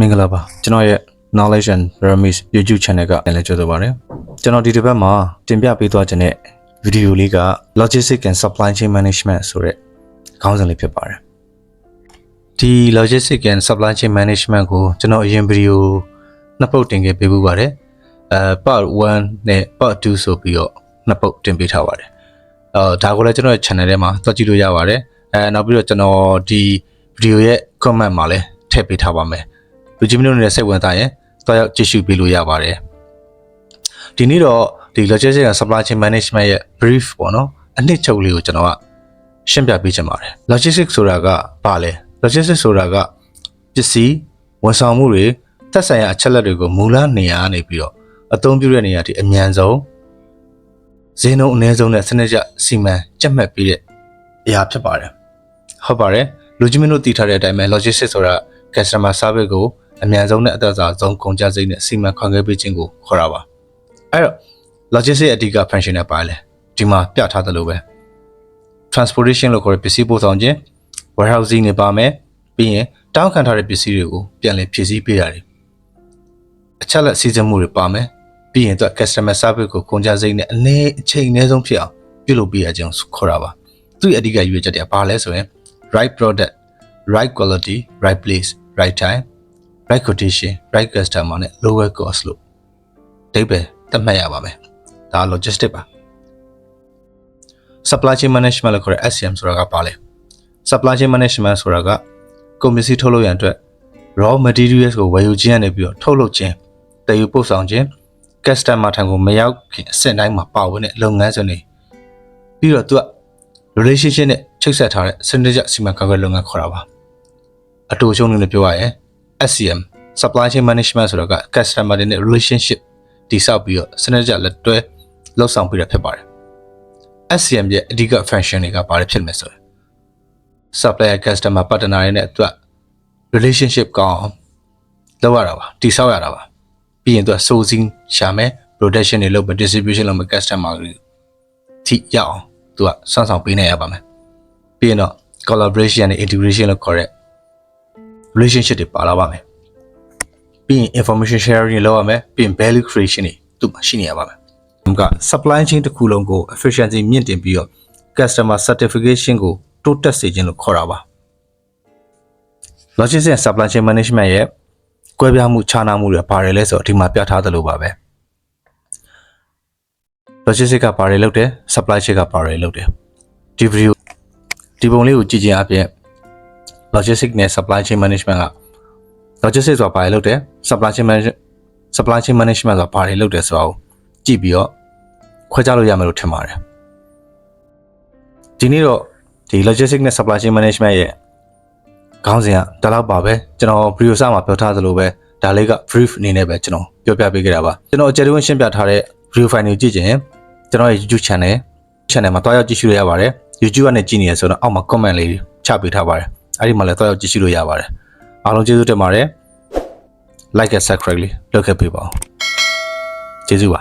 မင်္ဂလာပါကျွန်တော်ရဲ့ knowledge and pyramid YouTube channel ကလည်းကြိုဆိုပါရစေကျွန်တော်ဒီတစ်ပတ်မှာတင်ပြပေးသွားခြင်းတဲ့ဗီဒီယိုလေးက logistic and supply chain management ဆိုတဲ့ခေါင်းစဉ်လေးဖြစ်ပါတယ်ဒီ logistic and supply chain management ကိုကျွန်တော်အရင်ဗီဒီယိုနှစ်ပုတ်တင်ခဲ့ပေးပူပါတယ်အဲ part 1နဲ့ part 2ဆိုပြီးတော့နှစ်ပုတ်တင်ပေးထားပါတယ်အော်ဒါကိုလည်းကျွန်တော်ရဲ့ channel ထဲမှာသွားကြည့်လို့ရပါတယ်အဲနောက်ပြီးတော့ကျွန်တော်ဒီဗီဒီယိုရဲ့ comment မှာလည်းထည့်ပေးထားပါမယ် လူကြီးမျိုးတွေစိတ်ဝင်စားရင်သွားရောက်ကြည့်ရှုပေးလို့ရပါတယ်ဒီနေ့တော့ဒီ logistics and supply chain management ရဲ့ brief ပေါ့နော်အနှစ်ချုပ်လေးကိုကျွန်တော်ကရှင်းပြပေးချင်ပါတယ် logistics ဆိုတာကဘာလဲ logistics ဆိုတာကပစ္စည်းဝန်ဆောင်မှုတွေသက်ဆိုင်ရာအချက်လက်တွေကိုမူလနေရာကနေပြီးတော့အသုံးပြုတဲ့နေရာဒီအမြန်ဆုံးဈေးနှုန်းအနည်းဆုံးနဲ့စနစ်ကျစီမံကြက်မှတ်ပြီးတဲ့အရာဖြစ်ပါတယ်ဟုတ်ပါတယ်လူကြီးမင်းတို့တည်ထားတဲ့အတိုင်းပဲ logistics ဆိုတာ customer service ကို အမြန်ဆုံးနဲ့အသက်အသာဆုံးကုန်ကျစရိတ်နဲ့စီမံခန့်ခွဲပေးခြင်းကိုခေါ်တာပါအဲ့တော့ logistics အဓိက function နဲ့ပါလဲဒီမှာပြထားသလိုပဲ transportation လို့ခေါ်တဲ့ပစ္စည်းပို့ဆောင်ခြင်း warehousing နေပါမယ်ပြီးရင်တောင်းခံထားတဲ့ပစ္စည်းတွေကိုပြန်လည်ဖြည့်ဆည်းပေးတာတွေအချက်လက်စီစဉ်မှုတွေပါမယ်ပြီးရင်သူက customer service ကိုကုန်ကျစရိတ်နဲ့အနည်းအချိန်အနည်းဆုံးဖြစ်အောင်ပြုလုပ်ပေးရခြင်းခေါ်တာပါသူ့ရဲ့အဓိကရွေးချက်တွေကဘာလဲဆိုရင် right product right quality right place right time right quotation right customer နဲ့ lower cost လို့အဓိပ္ပာယ်သတ်မှတ်ရပါမယ်ဒါ logistic ပါ supply chain management လို့ခေါ်တဲ့ SCM ဆိုတာကဘာလဲ supply chain management ဆိုတာကကုန်ပစ္စည်းထုတ်လုပ်ရန်အတွက် raw materials ကိုဝယ်ယူခြင်းနဲ့ပြီးတော့ထုတ်လုပ်ခြင်းတည်ယူပို့ဆောင်ခြင်း customer ထံကိုမရောက်ခင်အဆင့်တိုင်းမှာပါဝင်တဲ့လုပ်ငန်းစဉ်တွေပြီးတော့သူက relationship နဲ့ချိတ်ဆက်ထားတဲ့စနစ်ကျစီမံခန့်ခွဲလုပ်ငန်းခေါ်တာပါအတူရှုံးနေလို့ပြောရရင် SCM supply chain management ဆိုတာက customer တွေနဲ့ relationship တည်ဆောက်ပြီးတော့စနစ်ကျလက်တွဲလှုပ်ဆောင်ပြီးတာဖြစ်ပါတယ် SCM ရဲ့အဓိက function တွေကဘာတွေဖြစ်မလဲဆိုရင် supplier customer partner တွေနဲ့သူက relationship ကောင်းအောင်လုပ်ရတာပါတည်ဆောက်ရတာပါပြီးရင်သူက sourcing ရှာမယ် production တွေလုပ်မယ် distribution လုပ်မယ် customer တွေထိရအောင်သူကစွမ်းဆောင်ပေးနေရပါမယ်ပြီးရင်တော့ collaboration နဲ့ integration လို့ခေါ်တဲ့ relationship တွေပါလာပါမယ်ပြီးရင် information sharing တွေလုပ်ရမယ်ပြီးရင် value creation တွေသူ့မှာရှိနေရပါမယ်ဒီက supply chain တစ်ခုလုံးကို efficiency မြင့်တင်ပြီးတော့ customer certification ကိုတိုးတက်စေခြင်းလို့ခေါ်တာပါ logistics and supply chain management ရဲ့ကွဲပြားမှုခြားနားမှုတွေဘာတွေလဲဆိုတော့ဒီမှာပြထားသလိုပါပဲ logistics ကဘာတွေလုပ်တယ် supply chain ကဘာတွေလုပ်တယ်ဒီ video ဒီပုံလေးကိုကြည့်ခြင်းအပြင် logistics နဲ့ supply chain management က logistics ဆိုတာဘာတွေလုပ်တယ် supply chain management supply chain management ဆိုတာဘာတွေလုပ်တယ်ဆိုတာကိုကြည့်ပြီးတော့ခွဲခြားလို့ရမယ်လို့ထင်ပါတယ်ဒီနေ့တော့ဒီ logistics နဲ့ supply chain management ရဲ့ခေါင်းစဉ်ကဒါတော့ပါပဲကျွန်တော် video စမှာပြောထားသလိုပဲဒါလေးက brief အနေနဲ့ပဲကျွန်တော်ပြောပြပေးခဲ့တာပါကျွန်တော်အကြံဉာဏ်ရှင်းပြထားတဲ့ video file ကိုကြည့်ချင်ရင်ကျွန်တော်ရဲ့ YouTube channel channel မှာတွားရောက်ကြည့်ရှုလို့ရပါတယ် YouTube ကနေကြည့်နေရဆိုတော့အောက်မှာ comment လေးချပေးထားပါတယ် အဲ့ဒီမှာလည်းတွားရောက်ကြည့်ရှုလို့ရပါတယ်အားလုံးကျေးဇူးတင်ပါတယ် like and subscribe လေးလုပ်ခဲ့ပေးပါဦးကျေးဇူးပါ